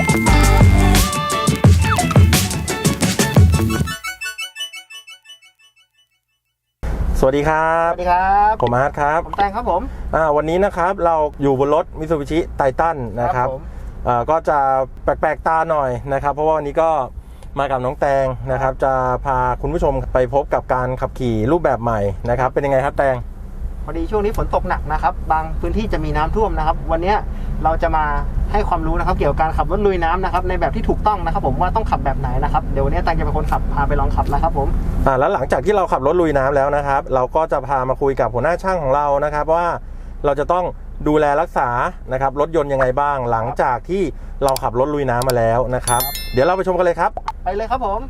สวัสดีครัสบวัสดีครับผมอาร์ตครับผมแตงครับผมอ่าวันนี้นะครับเราอยู่บนรถมิ t ูบิชิไททันนะครับผมอ่าก็จะแปลกๆตาหน่อยนะครับ เพราะว่าวันนี้ก็มากับน้องแตงนะครับ จะพาคุณผู้ชมไปพบกับการขับขี่รูปแบบใหม่นะครับ เป็นยังไงครับแตงพอดีช่วงนี้ฝนตกหนักนะครับ บางพื้นที่จะมีน้ำท่วมนะครับ วันเนี้ยเราจะมา ให้ความรู้นะครับ เกี่ยวกับการขับรถลุยน้ำนะครับในแบบที่ถูกต้องนะครับ ผมว่าต้องขับแบบไหนนะครับเดี๋ยววันนี้แตงจะเป็นคนขับพาไปลองขับนะครับผมอ่าแล้วหลังจากที่เราขับรถลุยน้ำแล้วนะครับ เราก็จะพามาคุยกับหัวหน้าช่างของเรานะครับ ว่าเราจะต้องดูแลรักษานะครับรถยนต์ยังไงบ้าง หลังจากที่เราขับรถลุยน้ำมาแล้วนะครับ เดี๋ยวเราไปชมกันเลยครับ ไปเลยครับผม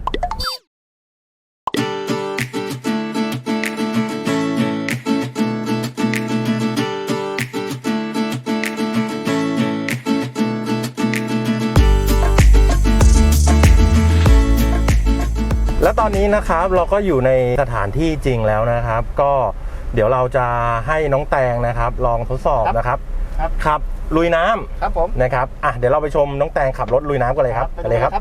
และตอนนี้นะครับเราก็อยู่ในสถานที่จริงแล้วนะครับ ก็เดี๋ยวเราจะให้น้องแตงนะครับ ลองทดสอบนะครับครับขับลุยน้ำครับผมนะครับอะเดี๋ยวเราไปชมน้องแตงขับรถลุยน้ำกันเลยครับไปกันเลยครับ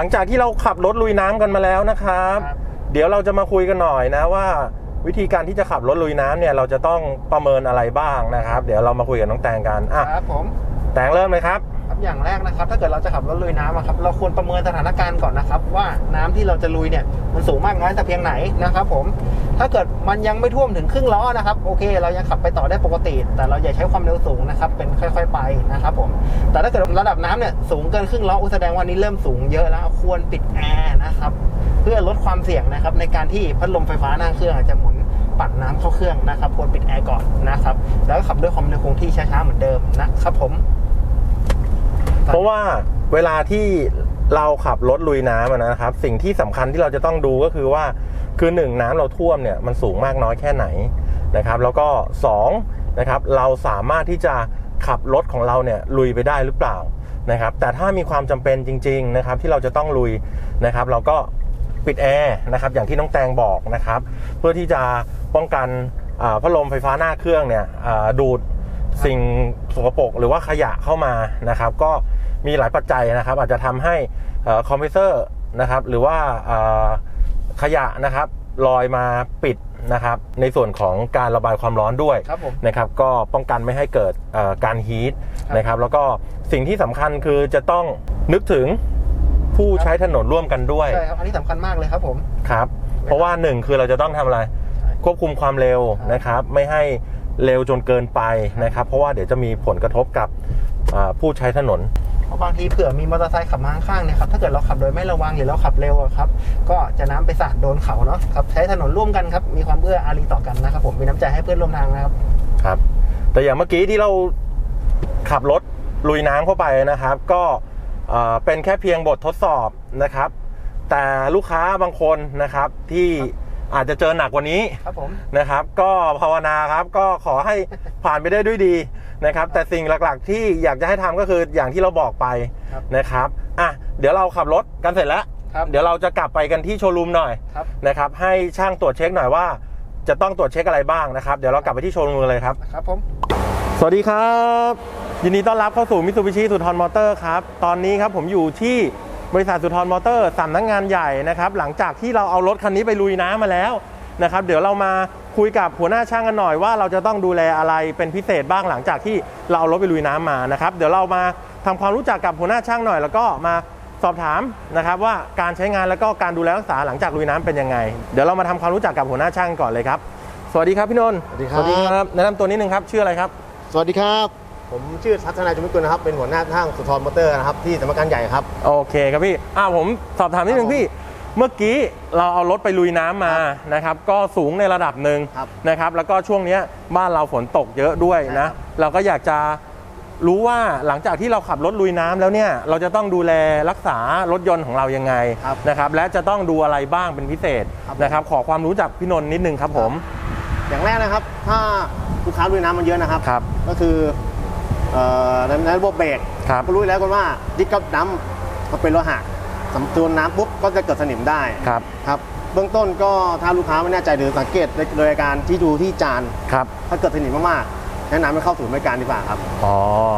ลังจากที่เราขับรถลุยน้ำกันมาแล้วนะครับครับ เดี๋ยวเราจะมาคุยกันหน่อยนะว่า วิธีการที่จะขับรถลุยน้ำเนี่ยเราจะต้องประเมินอะไรบ้างนะครับ เดี๋ยวเรามาคุยกับน้องแตงกันอะครับผมแตงเริ่มเลยครับครับ อย่างแรกนะครับ ถ้าเกิดเราจะขับรถลุยน้ำครับ เราควรประเมินสถานการณ์ก่อนนะครับ ว่าน้ำที่เราจะลุยเนี่ยมันสูงมากน้อยแต่เพียงไหนนะครับ ผม ถ้าเกิดมันยังไม่ท่วมถึงครึ่งล้อนะครับ โอเค เรายังขับไปต่อได้ปกติ แต่เราอย่าใช้ความเร็วสูงนะครับ เป็นค่อย ๆ ไปนะครับ ผม แต่ถ้าเกิดระดับน้ำเนี่ยสูงเกินครึ่งล้ออุยแสดงว่านี้เริ่มสูงเยอะแล้วควรปิดแอร์นะครับ เพื่อลดความเสี่ยงนะครับ ในการที่พัดลมไฟฟ้าหน้าเครื่องอาจจะหมุนปัดน้ำเข้าเครื่องนะครับควรปิดแอร์ก่อนนะครับ แล้วก็ขับด้วยความเร็วคงที่ช้าๆเหมือนเดิมนะครับผม เพราะว่าเวลาที่เราขับรถลุยน้ำนะครับ สิ่งที่สำคัญที่เราจะต้องดูก็คือว่าคือหนึ่งน้ำเราท่วมเนี่ยมันสูงมากน้อยแค่ไหนนะครับ แล้วก็สองนะครับเราสามารถที่จะขับรถของเราเนี่ยลุยไปได้หรือเปล่านะครับแต่ถ้ามีความจำเป็นจริง ๆนะครับ ที่เราจะต้องลุยนะครับ เราก็ปิดแอร์นะครับอย่างที่น้องแตงบอกนะครับ เพื่อที่จะป้องกันพัดลมไฟฟ้าหน้าเครื่องเนี่ยดูดสิ่งสกปรกหรือว่าขยะเข้ามานะครับ ก็ มีหลายปัจจัยนะครับ อาจจะทำให้เอ่อคอมเพรสเซอร์นะครับหรือว่าเอ่อขยะนะครับลอยมาปิดนะครับในส่วนของการระบายความร้อนด้วยครับผมนะครับก็ป้องกันไม่ให้เกิดเอ่อการฮีทนะครับแล้วก็สิ่งที่สำคัญคือจะต้องนึกถึงผู้ใช้ถนนร่วมกันด้วยใช่ครับอันนี้สำคัญมากเลยครับผมครับเพราะว่าหนึ่งคือเราจะต้องทำอะไรควบคุมความเร็วนะครับไม่ให้เร็วจนเกินไปนะครับเพราะว่าเดี๋ยวจะมีผลกระทบกับอ่าผู้ใช้ถนน เพราะบางทีเผื่อมีมอเตอร์ไซค์ขับมาข้างๆเนี่ยครับถ้าเกิดเราขับโดยไม่ระวังหรือเราขับเร็วอะครับก็จะน้ำไปสาดโดนเขาเนาะครับใช้ถนนร่วมกันครับมีความเอื้ออารีต่อกันนะครับผมมีน้ำใจให้เพื่อนร่วมทางนะครับครับ แต่อย่างเมื่อกี้ที่เราขับรถลุยน้ำเข้าไปนะครับ ก็เอ่อเป็นแค่เพียงบททดสอบนะครับ แต่ลูกค้าบางคนนะครับที่อาจจะเจอหนักกว่านี้ครับผมนะครับ ก็ภาวนาครับก็ขอให้ผ่านไปได้ด้วยดี นะครับแต่สิ่งหลักๆที่อยากจะให้ทำก็คืออย่างที่เราบอกไปครับนะครับอะเดี๋ยวเราขับรถกันเสร็จแล้วครับเดี๋ยวเราจะกลับไปกันที่โชว์รูมหน่อยครับนะครับให้ช่างตรวจเช็คหน่อยว่า จะต้องตรวจเช็คอะไรบ้างนะครับเดี๋ยวเรากลับไปที่โชว์รูมกันเลยครับครับผมสวัสดีครับ ยินดีต้อนรับเข้าสู่มิ t ูบิชิสุทรมอเตอร์ครับตอนนี้ครับผมอยู่ที่บริษัทสุทรมอเตอร์สำนักงานใหญ่นะครับหลังจากที่เราเอารถคันนี้ไปลุยน้ำมาแล้วนะครับเดี๋ยวเรามา คุยกับหัวหน้าช่างกันหน่อยว่าเราจะต้องดูแลอะไรเป็นพิเศษบ้างหลังจากที่เราเอารถไปลุยน้ำมานะครับ เดี๋ยวเรามาทำความรู้จักกับหัวหน้าช่างหน่อย แล้วก็มาสอบถามนะครับว่าการใช้งานแล้วก็การดูแลรักษาหลังจากลุยน้ำเป็นยังไง เดี๋ยวเรามาทำความรู้จักกับหัวหน้าช่างก่อนเลยครับ สวัสดีครับพี่นนท์สวัสดีครับแนะนำตัวนิดนึงครับชื่ออะไรครับ สวัสดีครับผมชื่อทัศนายจุมิกุลนะครับเป็นหัวหน้าห้างสุทรมอเตอร์นะครับที่สำนักงานใหญ่ครับโอเคครับพี่อ่าผมสอบถามนิดนึงครับผมพี่ เมื่อกี้เราเอารถไปลุยน้ำมานะครับ ก็สูงในระดับหนึ่งครับนะครับ แล้วก็ช่วงเนี้ยบ้านเราฝนตกเยอะด้วยนะ ใช่ครับ เราก็อยากจะรู้ว่าหลังจากที่เราขับรถลุยน้ำแล้วเนี่ย เราจะต้องดูแลรักษารถยนต์ของเรายังไงครับนะครับ และจะต้องดูอะไรบ้างเป็นพิเศษครับนะครับ ขอความรู้จากพี่นนท์นิดนึงครับผมอย่างแรกนะครับ ถ้าลูกค้าลุยน้ำมันเยอะนะครับ ครับก็คือเอ่อในในระบบเบรกครับก็รู้อยู่แล้วกันว่าดิสกับน้ำมันเป็นโลหะ สำตัวน้ำปุ๊บก็จะเกิดสนิมได้ครับ ครับเบื้องต้นก็ถ้าลูกค้าไม่แน่ใจหรือสังเกตโดยการที่ดูที่จานครับ ถ้าเกิดสนิมมากๆแนะนำให้เข้าศูนย์บริการดีกว่าครับอ๋อ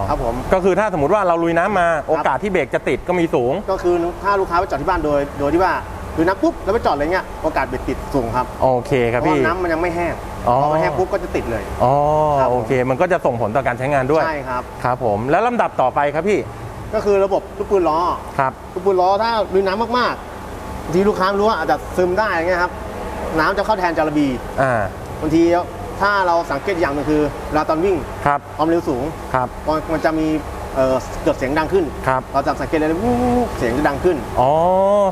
ครับผมก็คือถ้าสมมติว่าเราลุยน้ำมาโอกาสที่เบรกจะติดก็มีสูง ก็คือถ้าลูกค้าไปจอดที่บ้านโดย โดยที่ว่าลุยน้ำปุ๊บแล้วไปจอดอะไรเงี้ยโอกาสเบรกติดสูงครับโอเคคเพรับราะพี่ว่าน้ำมันยังไม่แห้งอ๋อพอมันแห้งปุ๊บก็จะติดเลยอ๋อครับผมโอเค มันก็จะส่งผลต่อการใช้งานด้วยใช่ครับครับผมแล้วลำดับต่อไปครับพี่ ก็คือระบบลูกปืนล้อครับลูกปืนล้อถ้าลุยน้ำมากๆบางทีลูกค้าไม่รู้ว่าอาจจะซึมได้อย่างเงี้ยครับน้ำจะเข้าแทนจาระบีอ่าบางทีถ้าเราสังเกตอย่างหนึงคือเวลาตอนวิ่งครับความเร็วสูงครับมันมันจะมีเอ่อเกิดเสียงดังขึ้นครับเราจะสังเกตเลยวู้เสียงจะดังขึ้น อ๋อ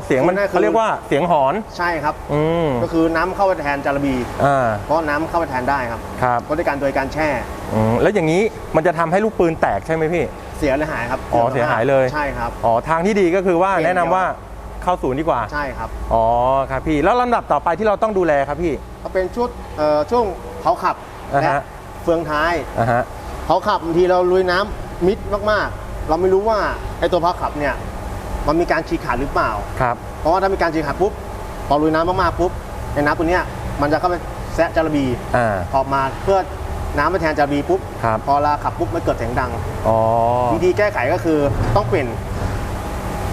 เสียงมันนั่นคือเขาเรียกว่าเสียงหอน ใช่ครับ อืมก็คือน้ำเข้าไปแทนจาระบีอ่าเพราะน้ำเข้าไปแทนได้ครับ ครับก็ด้วยการโดยการแช่ อืมแล้วอย่างนี้มันจะทำให้ลูกปืนแตกใช่ไหมพี่ เสียเลยหายครับอ๋อเสียหายเลย ใช่ครับ อ๋อทางที่ดีก็คือว่าเปลี่ยนแนะนำว่าเข้าศูนย์ดีกว่า ใช่ครับอ๋อครับพี่ แล้วลำดับต่อไปที่เราต้องดูแลครับพี่ ก็เป็นชุดเอ่อช่วงเผาขับอ่าและฮะเฟืองท้ายอ่าฮะเผาขับบางทีเราลุยน้ำมิดมากๆ เราไม่รู้ว่าไอ้ตัวเผาขับเนี่ยมันมีการฉีกขาดหรือเปล่า ครับ เพราะว่าถ้ามีการฉีกขาดปุ๊บพอลุยน้ำมากๆปุ๊บไอ้น้ำตัวเนี้ยมันจะเข้าไปแซะจาระบีอ่า ออกมาเพื่อ น้ำไปแทนจาระบีปุ๊บครับพอเราขับปุ๊บมันเกิดเสียงดังอ๋อวิธีแก้ไขก็คือต้องเปลี่ยน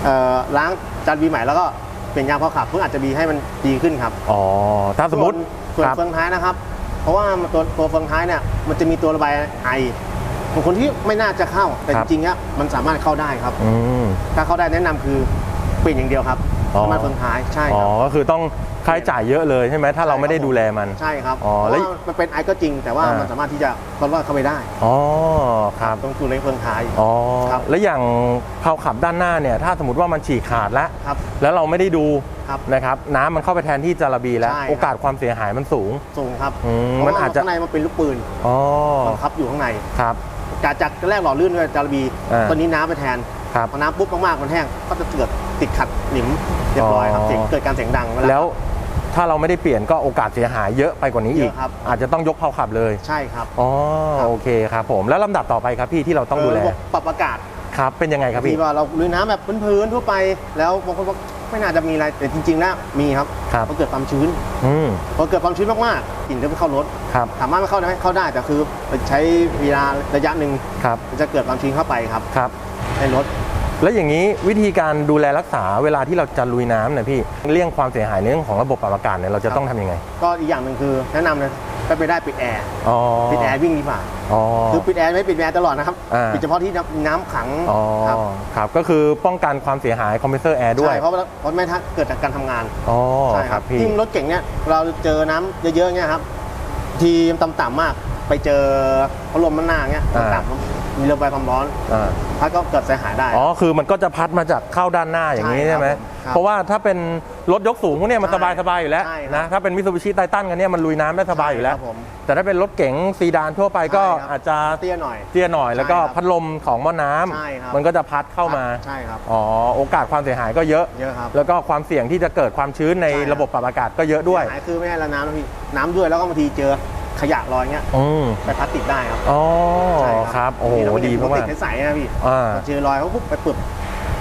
เอ่อล้างจาระบีใหม่แล้วก็เปลี่ยนยางเผาขับเพื่ออาจจะบีให้มันดีขึ้นครับอ๋อถ้าสมมติส่วนครับเฟืองท้ายนะครับ เพราะว่ามันตัวตัวเฟืองท้ายเนี่ยมันจะมีตัวระบายไอของคนที่ไม่น่าจะเข้าแต่คจรับริงๆเนี่ยมันสามารถเข้าได้ครับอืมถ้าเข้าได้แนะนำคือเปลี่ยนอย่างเดียวครับ อ๋อ น้ำมันเฟืองท้ายใช่อ๋คอรับก็คือต้องค่าใช้จ่ายเยอะเลยใช่ไหมถ้าเราไม่ได้ดูแลมัน ใช่ครับอ๋อเพราะแล้วว่ามันเป็นไอก็จริง แต่ว่าอ่ามั มันสามารถที่จะคอนเวอร์เข้าไปได้ อ๋อครับตรงจุดเล็กเฟืองท้าย อ๋อครับ แล้วอย่างเผาขับด้านหน้าเนี่ย ถ้าสมมติว่ามันฉีกขาดแล้ว ครับแล้วเราไม่ได้ดูครับ นะครับ น้ำมันเข้าไปแทนที่จาระบีแล้ว ใช่ครับ โอกาสความเสียหายมันสูง สูงครับอืมเพราะมันว่าอาจจะ ข้างในมันเป็นลูกปืนอ๋อบังคับอยู่ข้างในครับ จากจากแรกหล่อลื่นด้วยจาระบีอ่า ตอนนี้น้ำไปแทนครับ พอน้ำปุ๊บมากๆมันแห้งก็จะเกิด ติดขัดหนิมเรียบร้อยครับอ๋อเสียงเกิดการเสียงดังเา แล้วถ้าเราไม่ได้เปลี่ยนก็โอกาสเสียหายเยอะไปกว่านี้อีก เยอะครับ อาจจะต้องยกเผาขับเลยใช่ครับอ๋อครับโอเคครับผมแล้วลำดับต่อไปครับพี่ที่เราต้องดูแลระบบปรับอากาศครับเป็นยังไงครับที่พี่ว่าเราลุยน้ำแบบพื้นๆทั่วไป แล้วบางคนบอกไม่น่าจะมีอะไรแต่จริงๆแล้วมีครับครับพอเกิดความชื้นอืมพอเกิดความชื้นมากๆกลิ่นจะไม่เข้ารถ ครับถามว่าไม่เข้าได้ไหมเข้าได้แต่คือใช้เวลาระยะหนึ่งครับมันจะเกิดความชื้นเข้าไปครับ ครับในรถ แล้วอย่างนี้วิธีการดูแลรักษาเวลาที่เราจะลุยน้ำเนี่ยพี่เลี่ยงความเสียหายในเรื่องของระบบปรับอากาศเนี่ยเราจะต้องทำยังไงก็อีกอย่างหนึ่งคือแนะนำเลยถ้าไปได้ปิดแอร์อ๋อปิดแอร์วิ่งดีกว่าอ๋อ คือปิดแอร์ไม่ปิดแอร์ตลอดนะครับอ่า ปิดเฉพาะที่น้ำขังอ๋อครับครับก็คือป้องกันความเสียหายคอมเพรสเซอร์แอร์ด้วยใช่เพราะว่าเพราะไม่ถ้าเกิดจากการทำงานอ๋อใช่ครับพี่ยิ่งรถเก่งเนี่ยเราเจอน้ำเยอะๆเนี่ยครับ ทีต่ำๆมากไปเจอพัดลมมันหน้าเงี้ยอ่าต่ำๆ มีระบายความร้อนอ่าถ้าก็เกิดเสียหายได้ อ๋อ คือมันก็จะพัดมาจากเข้าด้านหน้าอย่างนี้ใช่ใช่ไหม ครับผมครับเพราะว่าถ้าเป็นรถยกสูงพวกเนี้ยมันใช่สบายสบายๆอยู่แล้วใช่ครับนะ ถ้าเป็นมิ t ซูบิชิไททันกันเนี่ยมันลุยน้ำได้สบายอยู่แล้ว ใช่ครับผมแต่ถ้าเป็นรถเก๋งซีดานทั่วไปก็ใช่ครับ อาจจะเตี้ยหน่อย เตี้ยหน่อย แล้วก็ใช่ครับพัดลมของหม้อน้ำใช่ครับ มันก็จะพัดเข้ามา ใช่ครับ อ๋อ โอกาสความเสียหายก็เยอะ เยอะครับแล้วก็ความเสี่ยงที่จะเกิดความชื้นในใช่ครับ ระบบปรับอากาศก็เยอะด้วย เสีหายคือไม่ใช่ละน้ำนะพี่น้ำด้วยแล้วก็บางทีเจอ ขยะลอยเงี้ยอืมไปพัดติดได้ครับอ๋อใช่ครับโอ้โหบางทีดีเรามาไม่กได้ติดใสๆนะพี่ๆอ่าเจอรอยเขาปุ๊บไปปึบ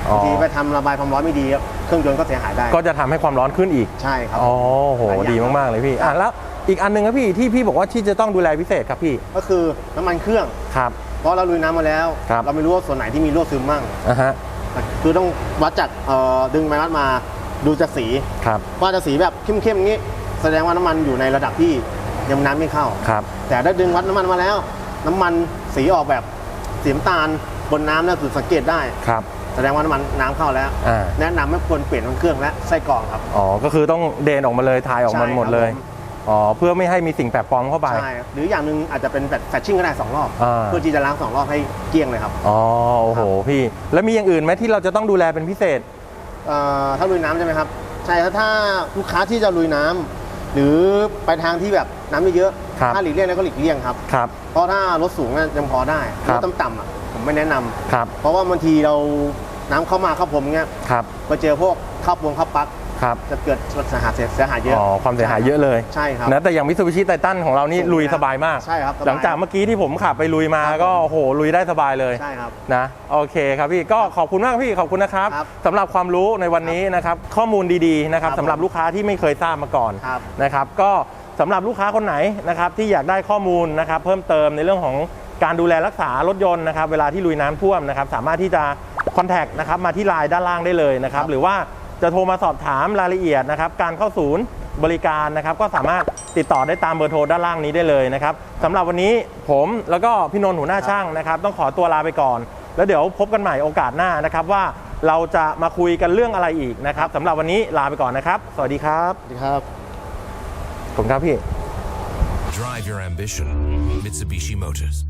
อ๋อบางทีไปทำระบายความร้อนไม่ดีครับเครื่องยนต์ก็เสียหายได้ ก็จะทำให้ความร้อนขึ้นอีกใช่ครับอ๋อโหหลายอย่างดีมากๆเลยพี่อะแล้วอีกอันหนึงครับพี่ที่พี่บอกว่าที่จะต้องดูแลพิเศษครับพี่ ก็คือน้ำมันเครื่องครับเพราะเราลุยน้ำมาแล้วครับเราไม่รู้ว่าส่วนไหนที่มีรั่วซึมมั่งอะฮะคือต้องวัดจากเอ่อดึงไม้วัดมาดูจากสีครับว่าจะสีแบบเข้มๆอย่างนี้ แสดงว่าน้ำมันอยู่ในระดับที่ ยังน้ำไม่เข้า ครับ แต่ถ้าดึงวัดน้ำมันมาแล้ว น้ำมันสีออกแบบสีน้ำตาลบนน้ำเนี่ยจุดสังเกตได้ครับสแสดงว่าน้ำมันน้ำเข้าแล้ว อ่า แนะนำให้ควรเปลี่ยนน้ำมันเครื่องและไส้กรองครับ อ๋อ ก็คือต้องเดนออกมาเลยทายออกมาใช่หมดเลย ครับผม อ๋อ เพื่อไม่ให้มีสิ่งแปลกปลอมเข้าไป ใช่หรืออย่างหนึ่งอาจจะเป็นแบบแฟชชิ่งก็ได้สองรอบ อ่า เพื่อที่จะล้างสองรอบให้เกลี้ยงเลยครับอ๋อ โอ้โห พี่ แล้วมีอย่างอื่นไหมที่เราจะต้องดูแลเป็นพิเศษ เอ่อถ้าลุยน้ำใช่ไหมครับ ใช่ครับถ้าลูกค้าที่จะลุยน้ำ หรือไปทางที่แบบน้ำไม่เยอะครับถ้าหลีกเลี่ยงได้ก็หลีกเลี่ยงครับครับ เพราะถ้ารถสูงน่ะยังพอได้ครัรบถต่ำๆอะผมไม่แนะนำครับเพราะว่าบางทีเราน้ำเข้ามาเข้าผมเงี้ยครับมาเจอพวกข้าวปวงข้าวปลั๊ก ครับ จะเกิดเสียหายเสียหายเยอะอ๋อความเสียหายเยอะเลยใช่ครับนะแต่อย่างมิ t ูบิชิไททันของเรานี่สูงลุยแล้วสบายมากใช่ครับสบายหลังจากเมื่อกี้ที่ผมขับไปลุยมาครับก็ผมโอ้โหลุยได้สบายเลยใช่ครับนะโอเคครับพี่ก็ขอบคุณมากพี่ขอบคุณนะครับครับสำหรับความรู้ในวันนี้นะครับข้อมูลดีๆนะครับครับสำหรับลูกค้าที่ไม่เคยทราบมาก่อนครับนะครับก็สำหรับลูกค้าคนไหนนะครับที่อยากได้ข้อมูลนะครับเพิ่มเติมในเรื่องของการดูแลรักษารถยนต์นะครับเวลาที่ลุยน้ำท่วมนะครับสามารถที่จะคอนแทคนะครับมาที่ไลน์ด้านล่างได้เลยนะครับครับหรือว่า จะโทรมาสอบถามรายละเอียดนะครับ การเข้าศูนย์บริการนะครับ ก็สามารถติดต่อได้ตามเบอร์โทรด้านล่างนี้ได้เลยนะครับสำหรับวันนี้ผมแล้วก็พี่นนท์หัวหน้าช่างนะครับ ต้องขอตัวลาไปก่อน แล้วเดี๋ยวพบกันใหม่โอกาสหน้านะครับว่าเราจะมาคุยกันเรื่องอะไรอีกนะครับสำหรับวันนี้ลาไปก่อนนะครับ สวัสดีครับสวัสดีครับผมครับพี่ Drive your ambition. Mitsubishi Motors.